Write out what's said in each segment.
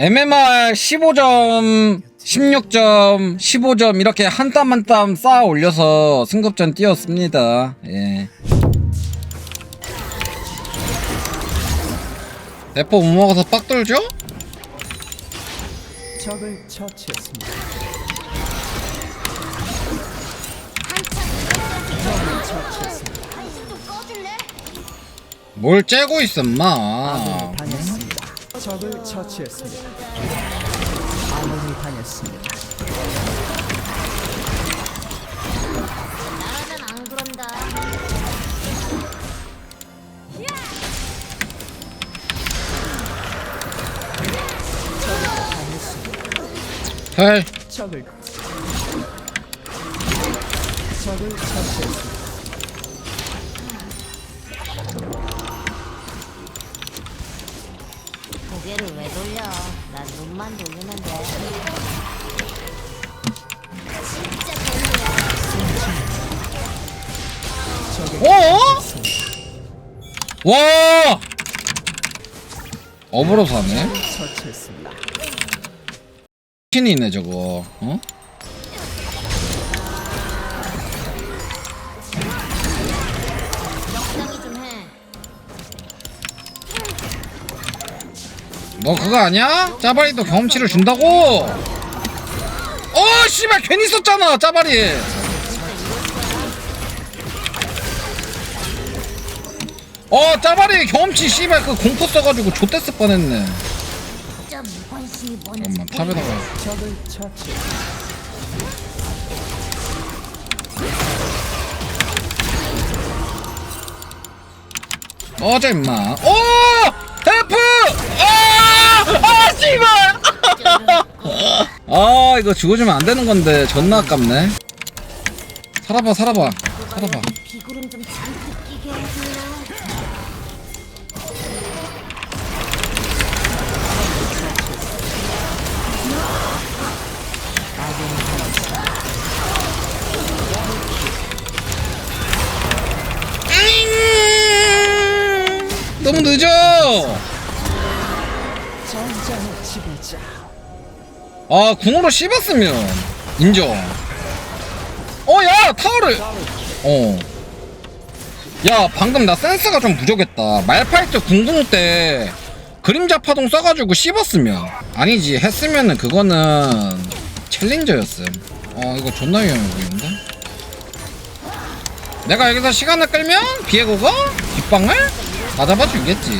MMR 15점, 16점, 15점 이렇게 한 땀 한 땀 쌓아 올려서 승급전 뛰었습니다. 예. 대포 못 먹어서 빡 돌죠? 적을 처치했습니다. 뭘 째고 있어, 마. 적을 처치했습니다. 아군이 다녔습니다. 나라면 안 그런다. 헐. 적을 적을 처치했습니다. 와! 업으로 사네? 처치했습니다. 신이네, 저거. 어? 너 그거 아니야? 짜바리도 경험치를 준다고? 어, 씨발, 괜히 썼잖아, 짜바리. 어, 짜바리 경험치, 씨발, 그 공포 써가지고 좆됐을 뻔했네. 잠깐만, 탑에다가. 어제 임마. 오! F! 아! 아, 씨발! 아, 이거 죽어주면 안 되는 건데, 존나 아깝네. 살아봐, 살아봐. 살아봐. 아, 궁으로 씹었으면. 인정. 어, 야! 타워를! 어. 야, 방금 나 센스가 좀 부족했다. 말파이트 궁궁 때 그림자 파동 써가지고 씹었으면. 아니지, 했으면은 그거는 챌린저였음. 어, 이거 존나 위험해 보이는데? 내가 여기서 시간을 끌면 비에고가 뒷방을 다 잡아주겠지.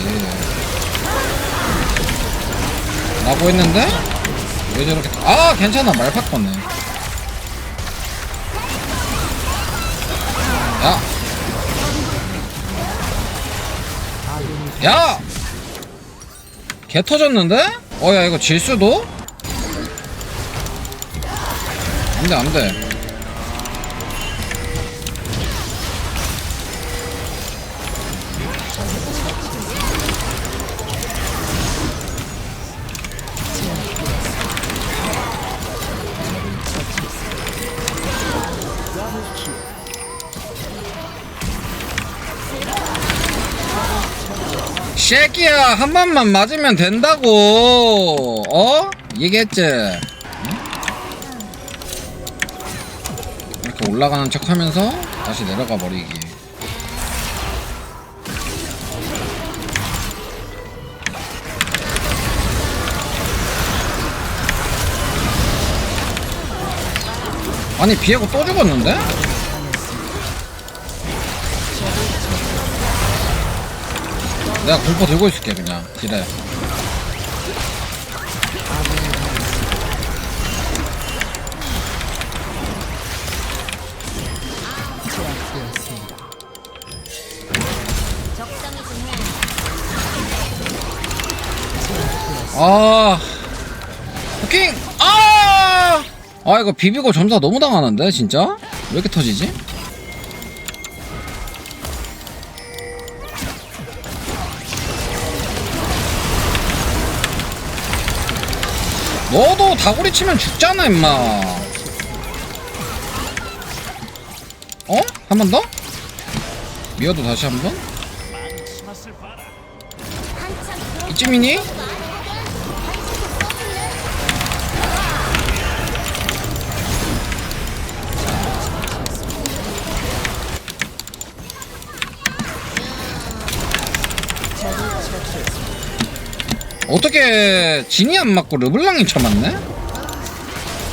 라고 했는데 왜 저렇게 아 괜찮아 말파 거네 야 야! 개 터졌는데? 어 야 이거 질수도? 안돼 안돼 새끼야 한 번만 맞으면 된다고 어? 얘기했지 응? 이렇게 올라가는 척 하면서 다시 내려가 버리기 아니 비에고 또 죽었는데? 내가 공포 들고 있을게 그냥 딜에 제압되었습니다. 적당히 좀 해. 아 부킹 아! 아 이거 비비고 점사 너무 당하는데 진짜? 왜 이렇게 터지지? 너도 다구리 치면 죽잖아 임마 어? 한 번 더? 미어도 다시 한 번? 한참 그런 이쯤이니? 어떻게 진이 안 맞고 르블랑이 쳐맞네?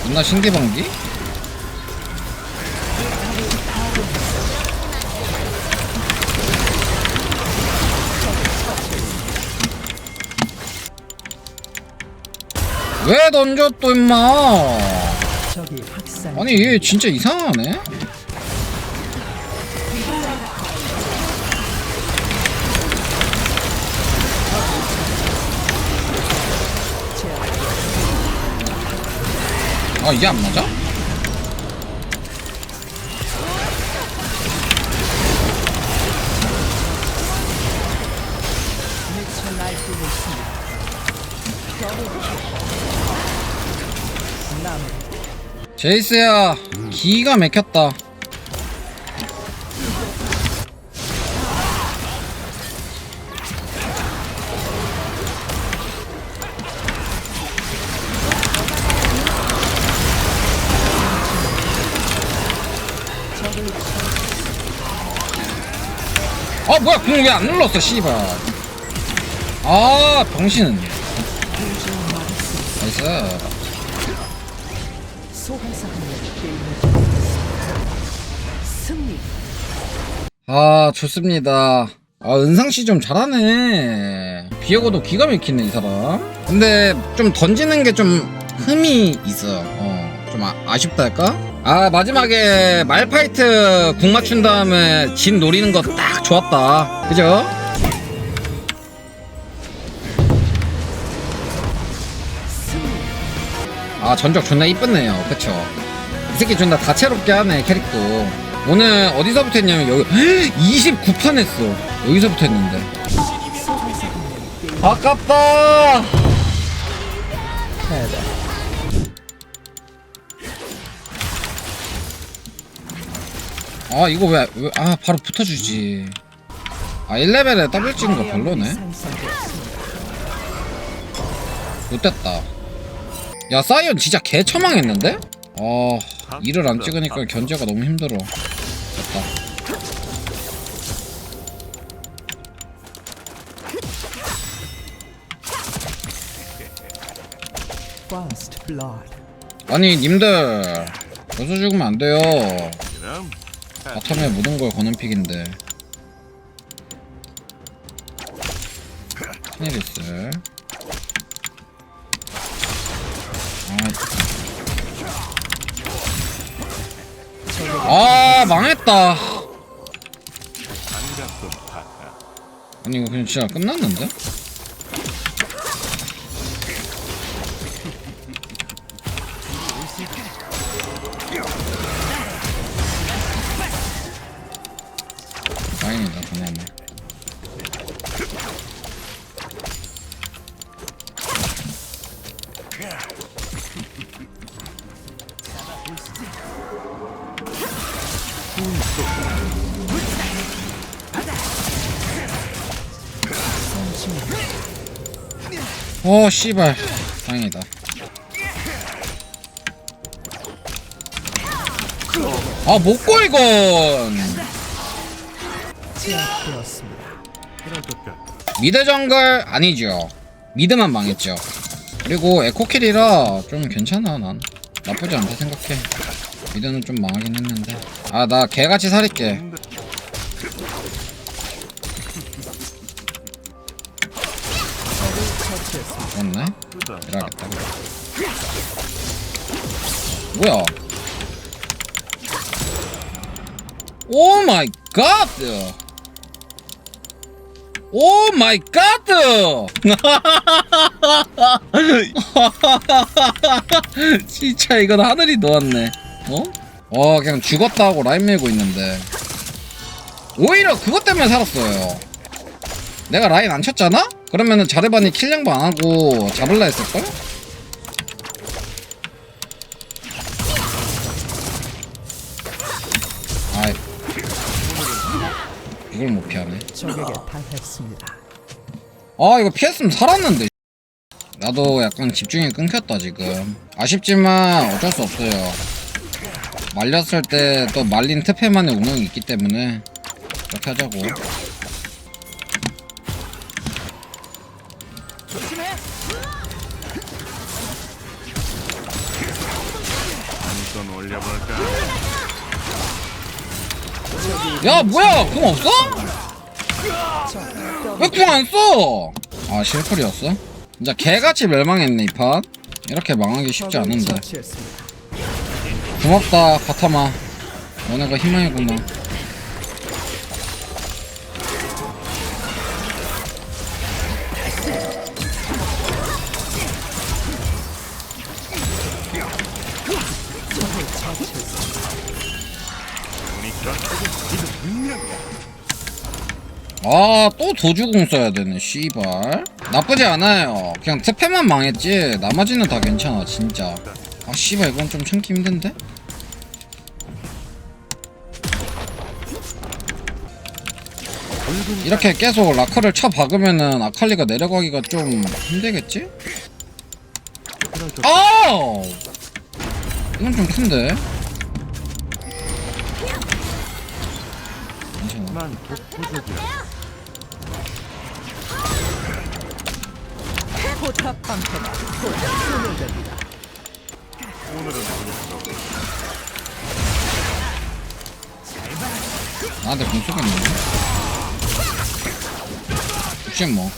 존나 신기방기? 왜 던져 또 임마. 아니 얘 진짜 이상하네 아 이게 안 맞아? 제이스야 기가 막혔다 아 뭐야 궁왜안 눌렀어 씨발. 아 병신 나이스. 아 좋습니다. 아 은상씨 좀 잘하네. 비에고도 기가 막히네 이 사람. 근데 좀 던지는 게 좀 흠이 있어 어 좀 아, 아쉽다 할까? 아 마지막에 말파이트 궁 맞춘 다음에 진 노리는 거 딱 좋았다. 그죠? 아 전적 존나 이쁘네요. 그쵸? 이 새끼 존나 다채롭게 하네 캐릭터. 오늘 어디서부터 했냐면 여기 29판 했어. 여기서부터 했는데. 아깝다! 패배. 아 이거 왜아 바로 붙어주지 아 1레벨에 더블 찍은 거 별로네. 못됐다 야 사이언 진짜 개 처망했는데? 아 일을 안 찍으니까 견제가 너무 힘들어 됐다. 아니 님들 여기서 죽으면 안 돼요 바텀에 모든 걸 거는 픽인데. 테네리스 아, 아 망했다. 아니 이거 그냥 진짜 끝났는데? 어 씨발. 다행이다. 아 못고 이건. 미드 정글 아니죠. 미드만 망했죠. 그리고 에코킬이라 좀 괜찮아 난. 나쁘지 않다 생각해. 미드는 좀 망하긴 했는데. 아 나 개같이 살릴게 맞네 이래야겠다 뭐야 오 마이 갓 오 마이 갓! 진짜 이건 하늘이 놓았네. 어? 어 그냥 죽었다 하고 라인 밀고 있는데 오히려 그것 때문에 살았어요. 내가 라인 안 쳤잖아? 그러면은 자르반이 킬량도 안 하고 잡을라 했을걸? 아이 이걸 못 피하네. 적에게 당했습니다. 아 이거 피했으면 살았는데 나도 약간 집중이 끊겼다 지금 아쉽지만 어쩔 수 없어요 말렸을 때 또 말린 특패만의 운영이 있기 때문에 이렇게 하자고 한손 올려볼까? 야 뭐야 궁 없어? 왜 궁 안 써? 아 실풀이었어? 진짜 개같이 멸망했네 이판 이렇게 망하기 쉽지 않은데. 고맙다 바타마 너네가 희망이구나 아 또 도주공 써야 되네 씨발 나쁘지 않아요 그냥 특패만 망했지 나머지는 다 괜찮아 진짜 아 씨발 이건 좀 참기 힘든데? 이렇게 계속 라커를 쳐 박으면은 아칼리가 내려가기가 좀 힘들겠지? 아! 이건 좀 큰데? 난 독보적이야. 포탑 방패가 곧 소멸됩니다. 오늘은 보니까 나한테 공 쏘겠네 혹시 뭐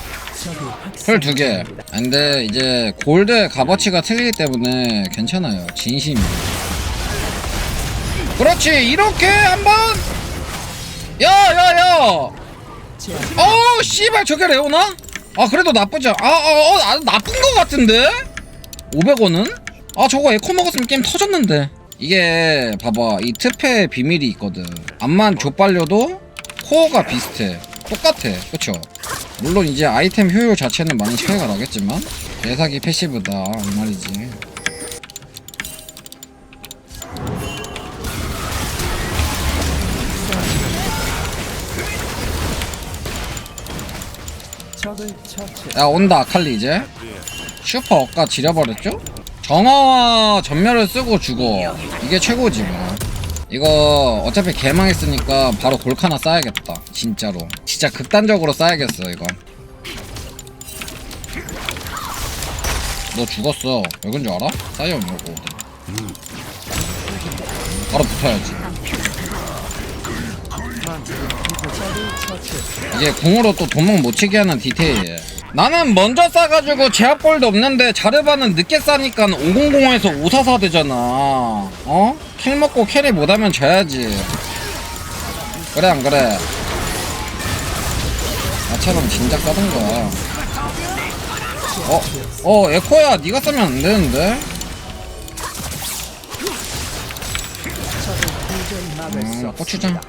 풀 두 개. 근데 이제 골드 값어치가 틀리기 때문에 괜찮아요. 진심이. 그렇지. 이렇게 한번. 야야야. 어우 씨발 저게 레오나? 아 그래도 나쁘지 않. 아아 어, 아, 나쁜 거 같은데? 500원은? 아 저거 에코 먹었으면 게임 터졌는데. 이게 봐봐 이 특패 비밀이 있거든. 암만 좆발려도 코어가 비슷해. 똑같아. 그쵸? 물론 이제 아이템 효율 자체는 많이 차이가 나겠지만 대사기 패시브다 이 말이지. 야 온다 아칼리 이제. 슈퍼 억가 지려버렸죠? 정화와 전멸을 쓰고 죽어. 이게 최고지 뭐. 이거 어차피 개망했으니까 바로 골카나 쌓야겠다 진짜로. 진짜 극단적으로 쌓야겠어 이거. 너 죽었어. 왜 그런 줄 알아? 사이언 이러고. 바로 붙어야지. 이게 궁으로 또 도망 못 치게 하는 디테일. 나는 먼저 싸가지고 제압골도 없는데 자르바는 늦게 싸니까 500에서 544 되잖아. 어? 킬 먹고 캐리 못하면 져야지. 그래 안 그래? 나처럼 진작 싸던 거야. 어? 어 에코야 네가 싸면 안 되는데? 음. 고추장.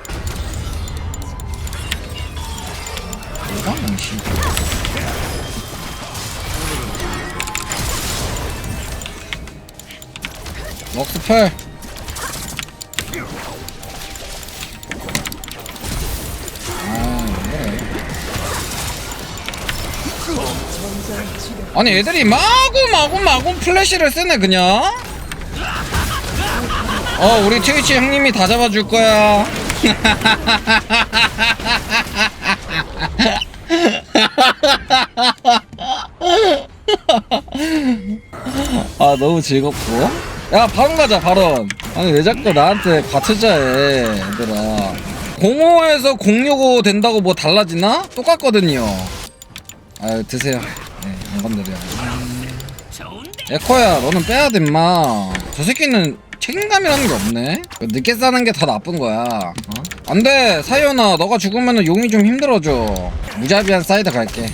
럭스펠. 아, 왜? 아니 애들이 마구 마구 마구 플래시를 쓰네 그냥 어 우리 트위치 형님이 다 잡아줄 거야 아 너무 즐겁고. 야 바론 가자 바론. 아니 왜 자꾸 나한테 과투자해 얘들아. 05에서 065 된다고 뭐 달라지나? 똑같거든요. 아유 드세요. 네안 건드려 에코야 너는 빼야 돼 임마. 저 새끼는 책임감이라는 게 없네 늦게 싸는 게더 나쁜 거야 어? 안돼 사이오나 너가 죽으면 용이 좀 힘들어져 무자비한 사이드 갈게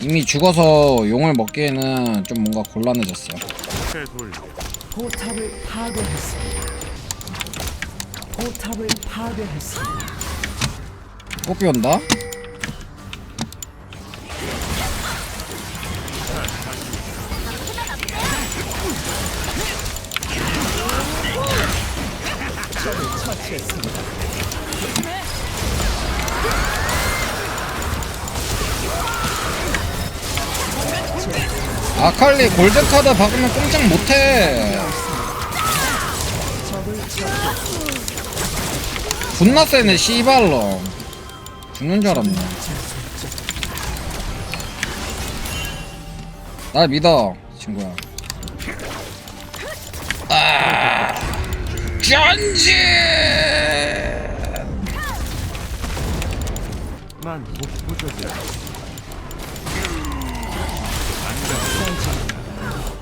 이미 죽어서 용을 먹기에는 좀 뭔가 곤란해졌어. 포탑을 파괴했습니다. 포탑을 파괴했습니다. 뽀삐 온다 처치했습니다. 아칼리 골드카드 박으면 꼼짝 못해. 존나 세네 씨발로 죽는 줄 알았네 날 믿어 친구야 전진 난 독보적이야.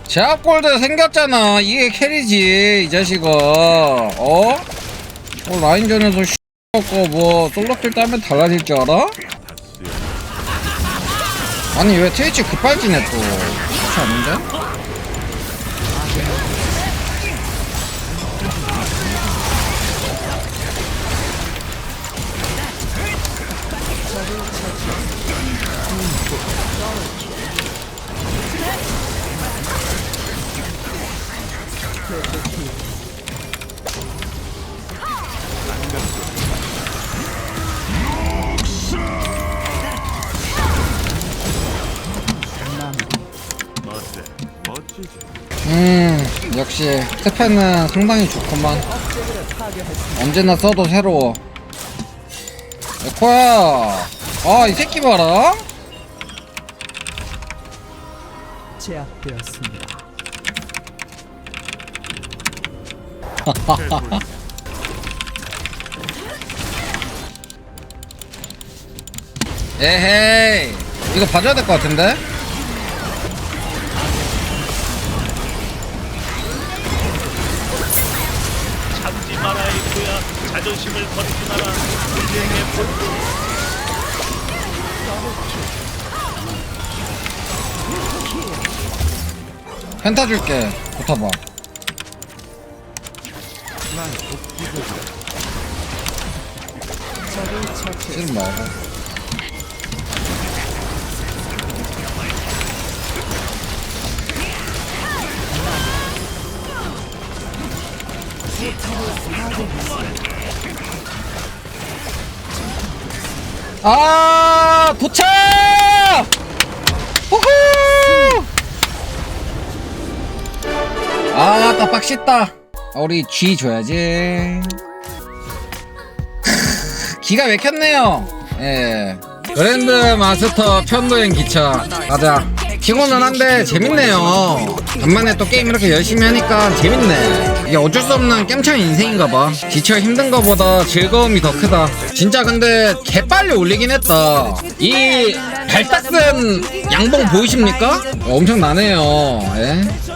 제압골드 생겼잖아 이게 캐리지 이 자식아 어? 어 라인전에서 씨***고 뭐 솔로킬 따면 달라질 줄 알아? 아니 왜 트위치 급발진해 또 그렇지 않은데? 음 역시 스페는 상당히 좋구만. 언제나 써도 새로워. 에코야 아 이 새끼 봐라. 제압되었습니다. 에헤이 이거 봐줘야 될 것 같은데? 참지 마라 이거야. 자존심을 버리지 마라. 인생의 본 펜타 줄게. 붙어봐 처치. 싫은 말고 아 도착! 후후! 아, 아까 빡씻다. 아, 우리 G 줘야지. 기가 막혔네요. 예. 그랜드 마스터 편도행 기차. 가자. 피곤은 한데 재밌네요. 간만에 또 게임 이렇게 열심히 하니까 재밌네. 이게 어쩔 수 없는 깸창 인생인가봐. 지쳐 힘든 거보다 즐거움이 더 크다. 진짜 근데 개빨리 올리긴 했다. 이 발딱슨 양봉 보이십니까? 엄청나네요. 예?